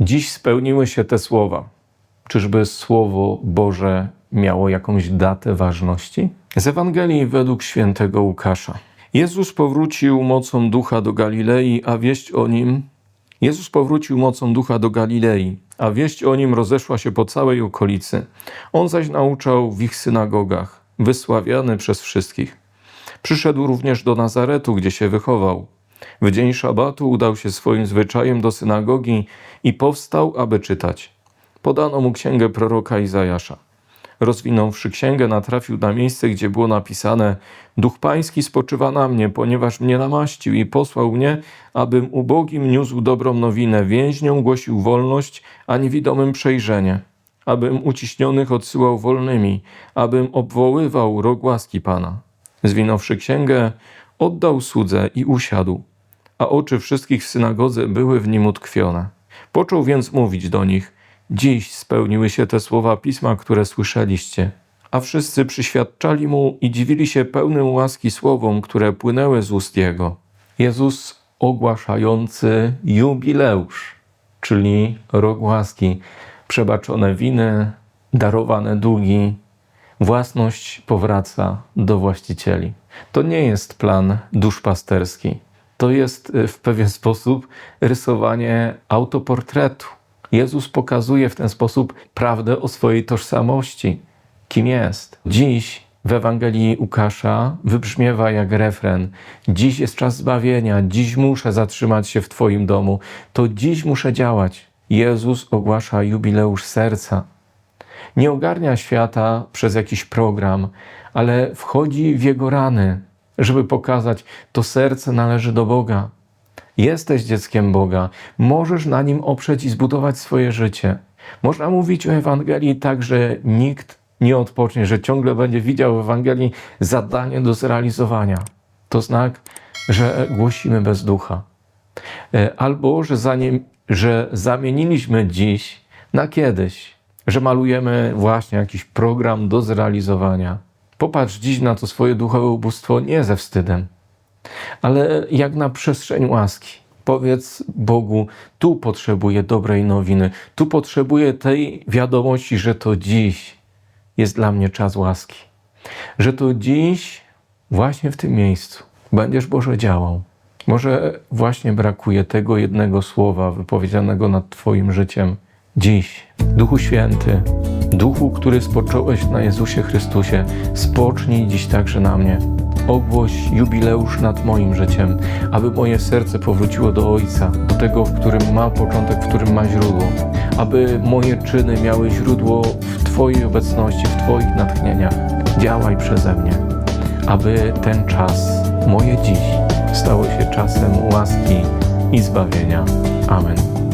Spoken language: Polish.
Dziś spełniły się te słowa. Czyżby Słowo Boże miało jakąś datę ważności? Z Ewangelii według świętego Łukasza. Jezus powrócił mocą ducha do Galilei, a wieść o nim Jezus powrócił mocą ducha do Galilei, a wieść o nim rozeszła się po całej okolicy. On zaś nauczał w ich synagogach, wysławiany przez wszystkich. Przyszedł również do Nazaretu, gdzie się wychował. W dzień szabatu udał się swoim zwyczajem do synagogi i powstał, aby czytać. Podano mu księgę proroka Izajasza. Rozwinąwszy księgę, natrafił na miejsce, gdzie było napisane: Duch Pański spoczywa na mnie, ponieważ mnie namaścił i posłał mnie, abym ubogim niósł dobrą nowinę, więźniom głosił wolność, a niewidomym przejrzenie, abym uciśnionych odsyłał wolnymi, abym obwoływał rok łaski Pana. Zwinąwszy księgę, oddał słudze i usiadł, a oczy wszystkich w synagodze były w nim utkwione. Począł więc mówić do nich: Dziś spełniły się te słowa pisma, które słyszeliście. A wszyscy przyświadczali mu i dziwili się pełnym łaski słowom, które płynęły z ust jego. Jezus ogłaszający jubileusz, czyli rok łaski, przebaczone winy, darowane długi, własność powraca do właścicieli. To nie jest plan duszpasterski. To jest y, w pewien sposób rysowanie autoportretu. Jezus pokazuje w ten sposób prawdę o swojej tożsamości, kim jest. Dziś w Ewangelii Łukasza wybrzmiewa jak refren: Dziś jest czas zbawienia, dziś muszę zatrzymać się w Twoim domu, to dziś muszę działać. Jezus ogłasza jubileusz serca. Nie ogarnia świata przez jakiś program, ale wchodzi w jego rany, żeby pokazać, to serce należy do Boga. Jesteś dzieckiem Boga, możesz na nim oprzeć i zbudować swoje życie. Można mówić o Ewangelii tak, że nikt nie odpocznie, że ciągle będzie widział w Ewangelii zadanie do zrealizowania. To znak, że głosimy bez ducha. E, Albo, że, zanim, że zamieniliśmy dziś na kiedyś, że malujemy właśnie jakiś program do zrealizowania. Popatrz dziś na to swoje duchowe ubóstwo nie ze wstydem, ale jak na przestrzeń łaski. Powiedz Bogu, tu potrzebuję dobrej nowiny, tu potrzebuję tej wiadomości, że to dziś jest dla mnie czas łaski, że to dziś, właśnie w tym miejscu, będziesz Boże działał. Może właśnie brakuje tego jednego słowa wypowiedzianego nad Twoim życiem dziś. Duchu Święty, Duchu, który spocząłeś na Jezusie Chrystusie, spocznij dziś także na mnie. Ogłoś jubileusz nad moim życiem, aby moje serce powróciło do Ojca, do tego, w którym ma początek, w którym ma źródło, aby moje czyny miały źródło w Twojej obecności, w Twoich natchnieniach. Działaj przeze mnie, aby ten czas, moje dziś, stało się czasem łaski i zbawienia. Amen.